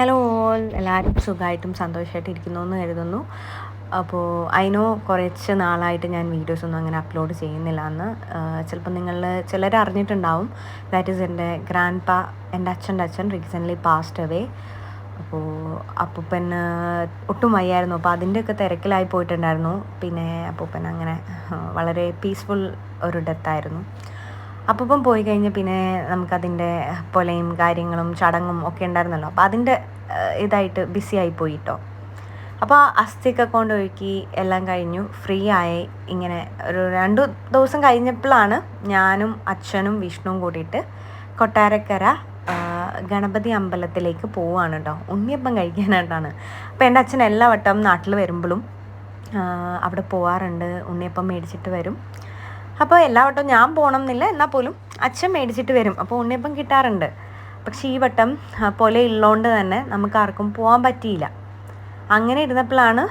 Hello all എല്ലാവരും സുഖമായിട്ടും സന്തോഷമായിട്ട് ഇരിക്കുന്നു എന്ന് കരുതുന്നു. അപ്പോൾ അതിനോ കുറച്ച് നാളായിട്ട് ഞാൻ വീഡിയോസ് ഒന്നും അങ്ങനെ അപ്ലോഡ് ചെയ്യുന്നില്ല എന്ന്. ചിലപ്പോൾ നിങ്ങൾ ചിലർ അറിഞ്ഞിട്ടുണ്ടാവും. ദാറ്റ് ഈസ് എന്റെ ഗ്രാൻഡ് പാ എന്റെ അച്ഛന്റെ അച്ഛൻ റീസെന്റ്ലി പാസ്റ്റ് അവേ അപ്പോൾ അപ്പൂപ്പന് ഒട്ടും വയ്യായിരുന്നു. അപ്പോൾ അതിന്റെയൊക്കെ തിരക്കിലായി പോയിട്ടുണ്ടായിരുന്നു. പിന്നെ അപ്പൂപ്പൻ അങ്ങനെ വളരെ പീസ്ഫുൾ ഒരു ഡെത്തായിരുന്നു അപ്പം പോയി കഴിഞ്ഞ് പിന്നെ നമുക്കതിന്റെ പൊലയും കാര്യങ്ങളും ചടങ്ങും ഒക്കെ ഉണ്ടായിരുന്നല്ലോ. അപ്പോൾ അതിന്റെ ഇതായിട്ട് ബിസി ആയി പോയി കേട്ടോ അപ്പോൾ അസ്ഥിയൊക്കെ കൊണ്ട് ഒഴുക്കി എല്ലാം കഴിഞ്ഞു. ഫ്രീ ആയി ഇങ്ങനെ ഒരു രണ്ട് ദിവസം കഴിഞ്ഞപ്പോഴാണ് ഞാനും അച്ഛനും വിഷ്ണുവും കൂടിയിട്ട് കൊട്ടാരക്കര ഗണപതി അമ്പലത്തിലേക്ക് പോവുകയാണ് കേട്ടോ ഉണ്ണിയപ്പം കഴിക്കാനായിട്ടാണ്. അപ്പോൾ എന്റെ അച്ഛൻ എല്ലാ വട്ടം നാട്ടിൽ വരുമ്പോഴും അവിടെ പോവാറുണ്ട്. ഉണ്ണിയപ്പം മേടിച്ചിട്ട് വരും. അപ്പോൾ എല്ലാ വട്ടവും ഞാൻ പോകണം എന്നില്ല എന്നാൽ പോലും അച്ഛൻ മേടിച്ചിട്ട് വരും. അപ്പോൾ ഉണ്ണിയപ്പം കിട്ടാറുണ്ട്. പക്ഷേ ഈ വട്ടം പോലെ ഉള്ളതുകൊണ്ട് തന്നെ നമുക്ക് ആർക്കും പോകാൻ പറ്റിയില്ല. അങ്ങനെ ഇരുന്നപ്പോഴാണ്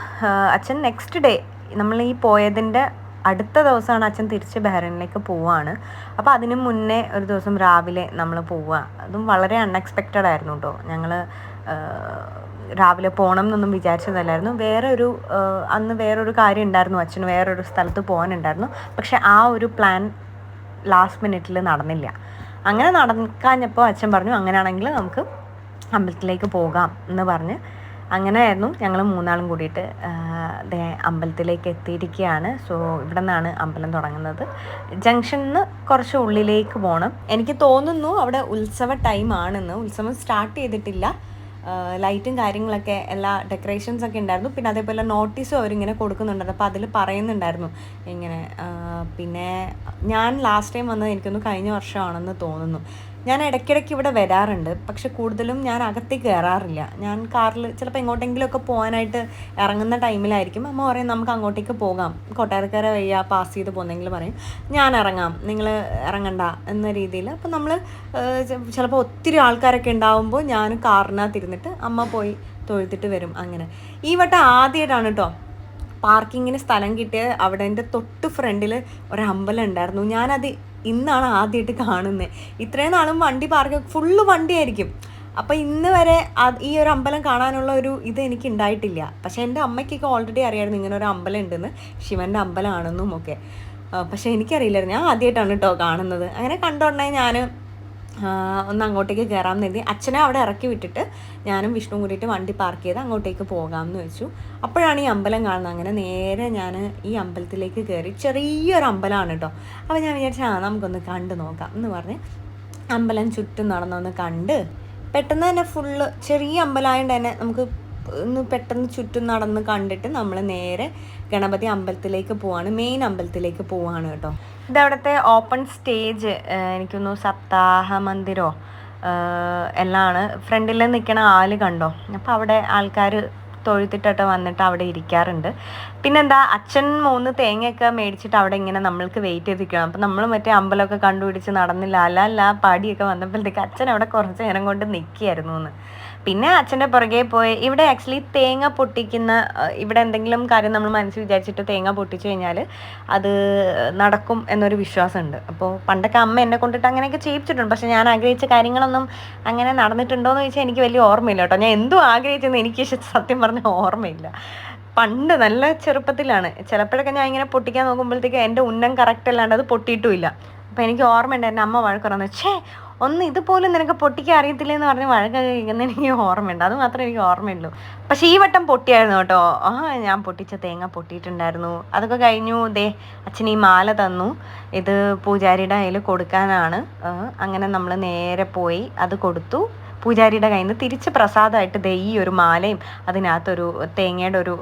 അച്ഛൻ നെക്സ്റ്റ് ഡേ നമ്മൾ ഈ പോയതിന്റെ അടുത്ത ദിവസമാണ് അച്ഛൻ തിരിച്ച് ബഹ്റൈനിലേക്ക് പോവാണ്. അപ്പോൾ അതിനു മുന്നേ ഒരു ദിവസം രാവിലെ നമ്മൾ പോവുക അതും വളരെ അൺഎക്സ്പെക്റ്റഡ് ആയിരുന്നു കേട്ടോ ഞങ്ങൾ രാവിലെ പോകണം എന്നൊന്നും വിചാരിച്ചതല്ലായിരുന്നു. വേറെ ഒരു അന്ന് വേറൊരു കാര്യം ഉണ്ടായിരുന്നു. അച്ഛന് വേറൊരു സ്ഥലത്ത് പോകാനുണ്ടായിരുന്നു. പക്ഷെ ആ ഒരു പ്ലാൻ ലാസ്റ്റ് മിനിറ്റിൽ നടന്നില്ല. അങ്ങനെ നടക്കാഞ്ഞപ്പോൾ അച്ഛൻ പറഞ്ഞു അങ്ങനെയാണെങ്കിൽ നമുക്ക് അമ്പലത്തിലേക്ക് പോകാം എന്ന് പറഞ്ഞ് അങ്ങനെയായിരുന്നു ഞങ്ങൾ മൂന്നാളും കൂടിയിട്ട് അമ്പലത്തിലേക്ക് എത്തിയിരിക്കുകയാണ്. സോ ഇവിടെ നിന്നാണ് അമ്പലം തുടങ്ങുന്നത്. ജംഗ്ഷനിൽ നിന്ന് കുറച്ച് ഉള്ളിലേക്ക് പോകണം എനിക്ക് തോന്നുന്നു അവിടെ ഉത്സവ ടൈം ആണെന്ന്. ഉത്സവം സ്റ്റാർട്ട് ചെയ്തിട്ടില്ല. ലൈറ്റും കാര്യങ്ങളൊക്കെ എല്ലാ ഡെക്കറേഷൻസ് ഒക്കെ ഉണ്ടായിരുന്നു. പിന്നെ അതേപോലെ നോട്ടീസും അവരിങ്ങനെ കൊടുക്കുന്നുണ്ടായിരുന്നു. അപ്പോൾ അതിൽ പറയുന്നുണ്ടായിരുന്നു. ഇങ്ങനെ പിന്നെ ഞാൻ ലാസ്റ്റ് ടൈം വന്നത് എനിക്കൊന്ന് കഴിഞ്ഞ വർഷമാണെന്ന് തോന്നുന്നു. ഞാൻ ഇടയ്ക്കിടയ്ക്ക് ഇവിടെ വരാറുണ്ട്. പക്ഷെ കൂടുതലും ഞാൻ അകത്തേക്ക് കയറാറില്ല. ഞാൻ കാറിൽ ചിലപ്പോൾ എങ്ങോട്ടെങ്കിലുമൊക്കെ പോകാനായിട്ട് ഇറങ്ങുന്ന ടൈമിലായിരിക്കും. അമ്മ പറയും നമുക്ക് അങ്ങോട്ടേക്ക് പോകാം. കൊട്ടാരക്കര വയ്യ പാസ് ചെയ്ത് പോകുന്നെങ്കിൽ പറയും. ഞാൻ ഇറങ്ങാം. നിങ്ങൾ ഇറങ്ങണ്ട. എന്ന രീതിയിൽ. അപ്പോൾ നമ്മൾ ചിലപ്പോൾ ഒത്തിരി ആൾക്കാരൊക്കെ ഉണ്ടാവുമ്പോൾ ഞാൻ കാറിനകത്തിരുന്നിട്ട് അമ്മ പോയി തൊഴുത്തിട്ട് വരും അങ്ങനെ. ഈ വട്ടം ആദ്യമായിട്ടാണ് കേട്ടോ പാർക്കിങ്ങിന് സ്ഥലം കിട്ടിയത് അവിടെ എന്റെ തൊട്ട് ഫ്രണ്ടിൽ ഒരു അമ്പലം ഉണ്ടായിരുന്നു. ഞാനത് ഇന്നാണ് ആദ്യമായിട്ട് കാണുന്നത് ഇത്രയും നാളും വണ്ടി പാർക്ക് ഫുള്ള് വണ്ടിയായിരിക്കും. അപ്പോൾ ഇന്ന് വരെ ഈ ഒരു അമ്പലം കാണാനുള്ള ഒരു ഇത് എനിക്ക് ഉണ്ടായിട്ടില്ല. പക്ഷേ എന്റെ അമ്മയ്ക്കൊക്കെ ഓൾറെഡി അറിയായിരുന്നു ഇങ്ങനെ ഒരു അമ്പലം ഉണ്ടെന്ന്. ശിവന്റെ അമ്പലമാണെന്നും ഒക്കെ. പക്ഷേ എനിക്കറിയില്ലായിരുന്നു. ഞാൻ ആദ്യമായിട്ടാണ് കേട്ടോ കാണുന്നത്. അങ്ങനെ കണ്ടുകൊണ്ടേ ഞാൻ ഒന്ന് അങ്ങോട്ടേക്ക് കയറാമെന്ന് കരുതി അച്ഛനെ അവിടെ ഇറക്കി വിട്ടിട്ട് ഞാനും വിഷ്ണു കൂടിയിട്ട് വണ്ടി പാർക്ക് ചെയ്ത് അങ്ങോട്ടേക്ക് പോകാമെന്ന് വെച്ചു. അപ്പോഴാണ് ഈ അമ്പലം കാണുന്നത്. അങ്ങനെ നേരെ ഞാൻ ഈ അമ്പലത്തിലേക്ക് കയറി ചെറിയൊരു അമ്പലമാണ് കേട്ടോ. അപ്പോൾ ഞാൻ വിചാരിച്ചു ആ നമുക്കൊന്ന് കണ്ടു നോക്കാം എന്ന് പറഞ്ഞ് അമ്പലം ചുറ്റും നടന്നൊന്ന് കണ്ട് പെട്ടെന്ന് തന്നെ ഫുള്ള് ചെറിയ അമ്പലമായതുകൊണ്ട് തന്നെ നമുക്ക് ഒന്ന് പെട്ടെന്ന് ചുറ്റും നടന്ന് കണ്ടിട്ട് നമ്മൾ നേരെ ഗണപതി അമ്പലത്തിലേക്ക് പോവാണ്. മെയിൻ അമ്പലത്തിലേക്ക് പോവാണ് കേട്ടോ. ഇതവിടുത്തെ ഓപ്പൺ സ്റ്റേജ് എനിക്കൊന്നു സപ്താഹ മന്ദിരോ എല്ലാമാണ് ഫ്രണ്ടിൽ നിൽക്കണ ആൽ കണ്ടോ? അപ്പോൾ അവിടെ ആൾക്കാർ തൊഴുത്തിട്ടൊക്കെ വന്നിട്ട് അവിടെ ഇരിക്കാറുണ്ട്. പിന്നെന്താ അച്ഛൻ മൂന്ന് തേങ്ങയൊക്കെ മേടിച്ചിട്ട് അവിടെ ഇങ്ങനെ നമ്മൾക്ക് വെയിറ്റ് ചെയ്തിരിക്കണം അപ്പം നമ്മൾ മറ്റേ അമ്പലമൊക്കെ കണ്ടുപിടിച്ച് നടന്നില്ല അല്ല അല്ല പാടിയൊക്കെ വന്നപ്പോഴത്തേക്ക് അച്ഛൻ അവിടെ കുറച്ച് നേരം കൊണ്ട് നിൽക്കുകയായിരുന്നു എന്ന്. പിന്നെ അച്ഛന്റെ പുറകെ പോയി. ഇവിടെ ആക്ച്വലി തേങ്ങ പൊട്ടിക്കുന്ന ഇവിടെ എന്തെങ്കിലും കാര്യം നമ്മൾ മനസ്സിൽ വിചാരിച്ചിട്ട് തേങ്ങ പൊട്ടിച്ചു കഴിഞ്ഞാൽ അത് നടക്കും എന്നൊരു വിശ്വാസമുണ്ട്. അപ്പോൾ പണ്ടൊക്കെ അമ്മ എന്നെ കൊണ്ടിട്ട് അങ്ങനെയൊക്കെ ചെയ്യിച്ചിട്ടുണ്ട് പക്ഷെ ഞാൻ ആഗ്രഹിച്ച കാര്യങ്ങളൊന്നും അങ്ങനെ നടന്നിട്ടുണ്ടോ എന്ന് ചോദിച്ചാൽ എനിക്ക് വലിയ ഓർമ്മയില്ല കേട്ടോ. ഞാൻ എന്തും ആഗ്രഹിച്ചെന്ന് എനിക്ക് സത്യം പറഞ്ഞ ഓർമ്മയില്ല. പണ്ട് നല്ല ചെറുപ്പത്തിലാണ്. ചിലപ്പോഴൊക്കെ ഞാൻ ഇങ്ങനെ പൊട്ടിക്കാൻ നോക്കുമ്പോഴത്തേക്ക് എന്റെ ഉന്നം കറക്റ്റ് അല്ലാണ്ട് അത് പൊട്ടിയിട്ടുമില്ല അപ്പോൾ എനിക്ക് ഓർമ്മയുണ്ട് എന്റെ അമ്മ വഴക്കുറന്ന് ഛേ ഒന്ന് ഇതുപോലും നിനക്ക് പൊട്ടിക്കാൻ അറിയത്തില്ല എന്ന് പറഞ്ഞ് വഴക്കൊക്കെ കേൾക്കുന്ന എനിക്ക് ഓർമ്മയുണ്ട്. അത് മാത്രമേ എനിക്ക് ഓർമ്മയുള്ളൂ. പക്ഷെ ഈ വട്ടം പൊട്ടിയായിരുന്നു കേട്ടോ. ആ ഞാൻ പൊട്ടിച്ച തേങ്ങ പൊട്ടിയിട്ടുണ്ടായിരുന്നു. അതൊക്കെ കഴിഞ്ഞു. ദേ അച്ഛൻ ഈ മാല തന്നു. ഇത് പൂജാരിയുടെ കയ്യിൽ കൊടുക്കാനാണ്. അങ്ങനെ നമ്മൾ നേരെ പോയി അത് കൊടുത്തു. പൂജാരിയുടെ കയ്യിൽ നിന്ന് തിരിച്ച് പ്രസാദമായിട്ട് ദേ ഈ ഒരു മാലയും അതിനകത്തൊരു തേങ്ങയുടെ ഒരു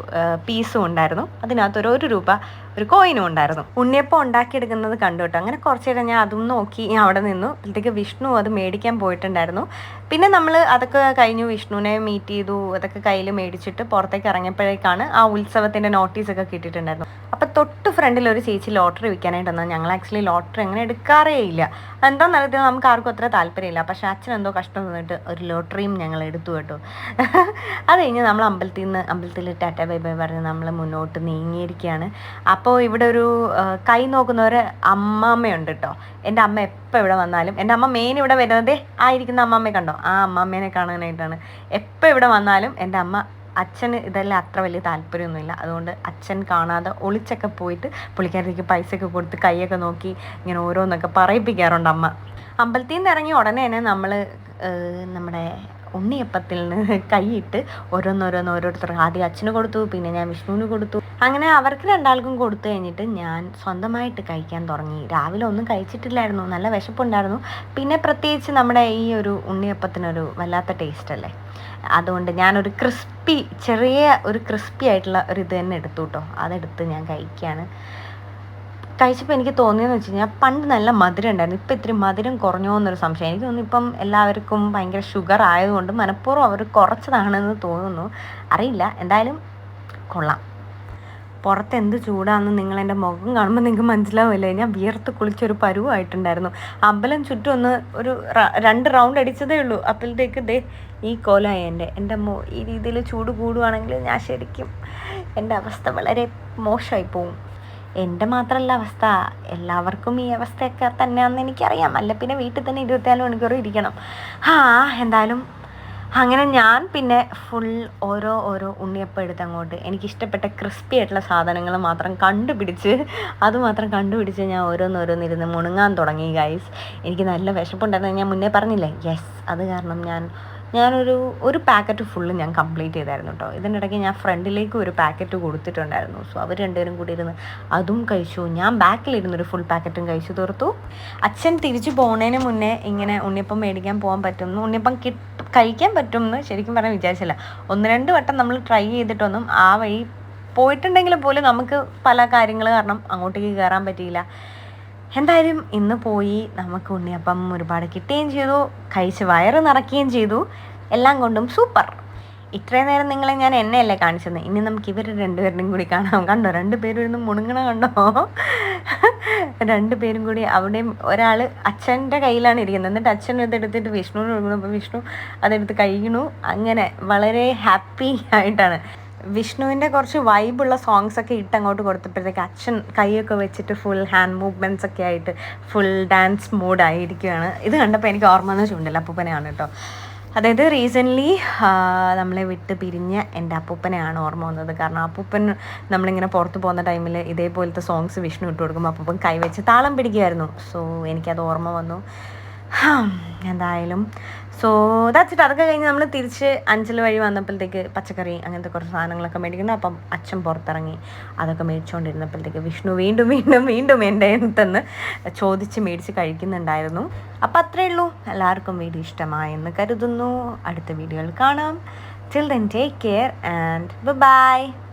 പീസും ഉണ്ടായിരുന്നു. അതിനകത്തൊരു ഒരു രൂപ ഒരു കോയിനും ഉണ്ടായിരുന്നു. ഉണ്ണിയപ്പം ഉണ്ടാക്കിയെടുക്കുന്നത് കണ്ടു കേട്ടോ. അങ്ങനെ കുറച്ച് നേരം ഞാൻ അതും നോക്കി. അവിടെ നിന്നു. അപ്പോഴത്തേക്ക് വിഷ്ണു അത് മേടിക്കാൻ പോയിട്ടുണ്ടായിരുന്നു. പിന്നെ നമ്മൾ അതൊക്കെ കഴിഞ്ഞു വിഷ്ണുവിനെ മീറ്റ് ചെയ്തു അതൊക്കെ കയ്യിൽ മേടിച്ചിട്ട് പുറത്തേക്ക് ഇറങ്ങിയപ്പോഴേക്കാണ് ആ ഉത്സവത്തിന്റെ നോട്ടീസൊക്കെ കിട്ടിയിട്ടുണ്ടായിരുന്നു അപ്പോൾ തൊട്ട് ഫ്രണ്ടിൽ ഒരു ചേച്ചി ലോട്ടറി വിൽക്കാനായിട്ട് വന്നത്. ഞങ്ങൾ ആക്ച്വലി ലോട്ടറി അങ്ങനെ എടുക്കാറേ ഇല്ല. എന്താണെന്ന് അറിയത്തില്ല നമുക്ക് ആർക്കും അത്ര താല്പര്യമില്ല. പക്ഷേ അച്ഛൻ എന്തോ കഷ്ടം തന്നിട്ട് ഒരു ലോട്ടറിയും ഞങ്ങൾ എടുത്തു കേട്ടോ. അത് കഴിഞ്ഞ് നമ്മൾ അമ്പലത്തിൽ നിന്ന് അമ്പലത്തിൽ ടാറ്റ ബൈ ബൈ പറഞ്ഞ് നമ്മൾ മുന്നോട്ട് നീങ്ങിയിരിക്കുകയാണ്. അപ്പോൾ ഇവിടെ ഒരു കൈ നോക്കുന്ന ഒരു അമ്മാമ്മയുണ്ട് കേട്ടോ. എന്റെ അമ്മ എപ്പോൾ ഇവിടെ വന്നാലും എന്റെ അമ്മ മെയിൻ ഇവിടെ വരുന്നത് ആയിരിക്കുന്ന അമ്മാമ്മയെ കണ്ടോ? ആ അമ്മമ്മേനെ കാണാനായിട്ടാണ്. എപ്പോൾ ഇവിടെ വന്നാലും എന്റെ അമ്മ അച്ഛന് ഇതെല്ലാം അത്ര വലിയ താല്പര്യമൊന്നുമില്ല. അതുകൊണ്ട് അച്ഛൻ കാണാതെ ഒളിച്ചൊക്കെ പോയിട്ട് പുള്ളിക്കാരത്തേക്ക് പൈസയൊക്കെ കൊടുത്ത് കൈയൊക്കെ നോക്കി ഇങ്ങനെ ഓരോന്നൊക്കെ പറയിപ്പിക്കാറുണ്ട് അമ്മ. അമ്പലത്തിൽ നിന്ന് ഇറങ്ങി ഉടനെ തന്നെ നമ്മൾ നമ്മുടെ ഉണ്ണിയപ്പത്തിൽ നിന്ന് കൈയിട്ട് ഓരോന്നോരോന്ന് ഓരോരുത്തർ ആദ്യം അച്ഛന് കൊടുത്തു പിന്നെ ഞാൻ വിഷ്ണുവിന് കൊടുത്തു. അങ്ങനെ അവർക്ക് രണ്ടാൾക്കും കൊടുത്തു കഴിഞ്ഞിട്ട് ഞാൻ സ്വന്തമായിട്ട് കഴിക്കാൻ തുടങ്ങി. രാവിലെ ഒന്നും കഴിച്ചിട്ടില്ലായിരുന്നു നല്ല വിശപ്പുണ്ടായിരുന്നു. പിന്നെ പ്രത്യേകിച്ച് നമ്മുടെ ഈ ഒരു ഉണ്ണിയപ്പത്തിനൊരു വല്ലാത്ത ടേസ്റ്റ് അല്ലേ? അതുകൊണ്ട് ഞാനൊരു ക്രിസ്പി ചെറിയ ഒരു ക്രിസ്പി ആയിട്ടുള്ള ഒരു ഇത് തന്നെ എടുത്തു കേട്ടോ അതെടുത്ത് ഞാൻ കഴിക്കുകയാണ് കഴിച്ചപ്പോൾ എനിക്ക് തോന്നിയെന്ന് വെച്ച് കഴിഞ്ഞാൽ പണ്ട് നല്ല മധുരം ഉണ്ടായിരുന്നു. ഇപ്പം ഇത്തിരി മധുരം കുറഞ്ഞോ എന്നൊരു സംശയം. എനിക്ക് തോന്നുന്നു ഇപ്പം എല്ലാവർക്കും ഭയങ്കര ഷുഗർ ആയതുകൊണ്ട് മനഃപൂർവം അവർ കുറച്ചതാണെന്ന് തോന്നുന്നു. അറിയില്ല. എന്തായാലും കൊള്ളാം. പുറത്ത് എന്ത് ചൂടാണെന്ന് നിങ്ങൾ എന്റെ മുഖം കാണുമ്പോൾ നിങ്ങൾക്ക് മനസ്സിലാവില്ല ഞാൻ വിയർത്ത് കുളിച്ചൊരു പരുവായിട്ടുണ്ടായിരുന്നു. അമ്പലം ചുറ്റും ഒന്ന് ഒരു രണ്ട് റൗണ്ട് അടിച്ചതേ ഉള്ളൂ. അപ്പോഴത്തേക്ക് ദേ ഈ കോലമായി എന്റെ. എന്റെ ഈ രീതിയിൽ ചൂട് കൂടുവാണെങ്കിൽ ഞാൻ ശരിക്കും എന്റെ അവസ്ഥ വളരെ മോശമായി പോവും എന്റെ മാത്രമല്ല അവസ്ഥ. എല്ലാവർക്കും ഈ അവസ്ഥയൊക്കെ തന്നെയാണെന്ന് എനിക്കറിയാം. അല്ല പിന്നെ വീട്ടിൽ തന്നെ ഇരുപത്തിനാല് മണിക്കൂർ ഇരിക്കണം. ആ എന്തായാലും അങ്ങനെ ഞാൻ പിന്നെ ഫുൾ ഓരോ ഓരോ ഉണ്ണിയപ്പം എടുത്ത് അങ്ങോട്ട് എനിക്കിഷ്ടപ്പെട്ട ക്രിസ്പി ആയിട്ടുള്ള സാധനങ്ങൾ മാത്രം കണ്ടുപിടിച്ച് അത് മാത്രം കണ്ടുപിടിച്ച് ഞാൻ ഓരോന്നോരോന്നിരുന്ന് മുണുങ്ങാൻ തുടങ്ങി ഗൈസ് എനിക്ക് നല്ല വിശപ്പുണ്ടായിരുന്നു. ഞാൻ മുന്നേ പറഞ്ഞില്ലേ? യെസ് അത് കാരണം ഞാൻ ഞാനൊരു ഒരു പാക്കറ്റ് ഫുള്ള് ഞാൻ കംപ്ലീറ്റ് ചെയ്തായിരുന്നു കേട്ടോ ഇതിനിടയ്ക്ക് ഞാൻ ഫ്രണ്ടിലേക്ക് ഒരു പാക്കറ്റ് കൊടുത്തിട്ടുണ്ടായിരുന്നു. സോ അവർ രണ്ടുപേരും കൂടി ഇരുന്ന് അതും കഴിച്ചു. ഞാൻ ബാക്കിലിരുന്നൊരു ഫുൾ പാക്കറ്റും കഴിച്ചു തീർത്തു. അച്ഛൻ തിരിച്ചു പോകുന്നതിന് മുന്നേ ഇങ്ങനെ ഉണ്ണിയപ്പം മേടിക്കാൻ പോകാൻ പറ്റും ഉണ്ണിയപ്പം കിട്ട് കഴിക്കാൻ പറ്റും എന്ന് ശരിക്കും പറഞ്ഞാൽ വിചാരിച്ചില്ല. ഒന്ന് രണ്ട് വട്ടം നമ്മൾ ട്രൈ ചെയ്തിട്ടൊന്നും ആ വഴി പോയിട്ടുണ്ടെങ്കിൽ പോലും നമുക്ക് പല കാര്യങ്ങൾ കാരണം അങ്ങോട്ടേക്ക് കയറാൻ പറ്റിയില്ല. എന്തായാലും ഇന്ന് പോയി നമുക്ക് ഉണ്ണിയപ്പം ഒരുപാട് കിട്ടുകയും ചെയ്തു കഴിച്ച് വയറ് നിറയ്ക്കുകയും ചെയ്തു. എല്ലാം കൊണ്ടും സൂപ്പർ ഇത്രയും നേരം നിങ്ങളെ ഞാൻ എന്നെയല്ലേ കാണിച്ചത്? ഇനി നമുക്ക് ഇവർ രണ്ടുപേരുടെയും കൂടി കാണാം. കണ്ടോ? രണ്ടുപേരും ഇരുന്ന് മുണുങ്ങണ കണ്ടോ? രണ്ടുപേരും കൂടി അവിടെയും ഒരാൾ അച്ഛന്റെ കയ്യിലാണ് ഇരിക്കുന്നത്. എന്നിട്ട് അച്ഛൻ ഇതെടുത്തിട്ട് വിഷ്ണുവിന് കൊടുക്കുന്നു അപ്പോൾ വിഷ്ണു അതെടുത്ത് കഴിക്കണു അങ്ങനെ വളരെ ഹാപ്പി ആയിട്ടാണ്. വിഷ്ണുവിന്റെ കുറച്ച് വൈബുള്ള സോങ്സ് ഒക്കെ ഇട്ട് അങ്ങോട്ട് കൊടുത്തപ്പോഴത്തേക്ക് അച്ഛൻ കൈയൊക്കെ വെച്ചിട്ട് ഫുൾ ഹാൻഡ് മൂവ്മെന്റ്സ് ഒക്കെ ആയിട്ട് ഫുൾ ഡാൻസ് മൂഡായിരിക്കുകയാണ് ഇത് കണ്ടപ്പോൾ എനിക്ക് ഓർമ്മ എന്ന് ചൂണ്ടില്ല അപ്പൂപ്പനെയാണ് കേട്ടോ. അതായത് റീസെന്റ്ലി നമ്മളെ വിട്ട് പിരിഞ്ഞ എന്റെ അപ്പൂപ്പനെയാണ് ഓർമ്മ വന്നത്. കാരണം അപ്പൂപ്പൻ നമ്മളിങ്ങനെ പുറത്ത് പോകുന്ന ടൈമിൽ ഇതേപോലത്തെ സോങ്സ് വിഷ്ണു ഇട്ട് കൊടുക്കുമ്പോൾ അപ്പൂപ്പൻ കൈവച്ച് താളം പിടിക്കുമായിരുന്നു. സോ എനിക്കത് ഓർമ്മ വന്നു. എന്തായാലും. സോ ദാറ്റ്സ് അതൊക്കെ കഴിഞ്ഞ് നമ്മൾ തിരിച്ച് അഞ്ചൽ വഴി വന്നപ്പോഴത്തേക്ക് പച്ചക്കറി അങ്ങനത്തെ കുറച്ച് സാധനങ്ങളൊക്കെ മേടിക്കുന്നു. അപ്പം അച്ഛൻ പുറത്തിറങ്ങി അതൊക്കെ മേടിച്ചുകൊണ്ടിരുന്നപ്പോഴത്തേക്ക് വിഷ്ണു വീണ്ടും വീണ്ടും വീണ്ടും എന്റെ അടുത്തെന്ന് ചോദിച്ച് മേടിച്ച് കഴിക്കുന്നുണ്ടായിരുന്നു. അപ്പം അത്രയേ ഉള്ളൂ. എല്ലാവർക്കും വീഡിയോ ഇഷ്ടമായെന്ന് കരുതുന്നു. അടുത്ത വീഡിയോയിൽ കാണാം. Till then take care and bye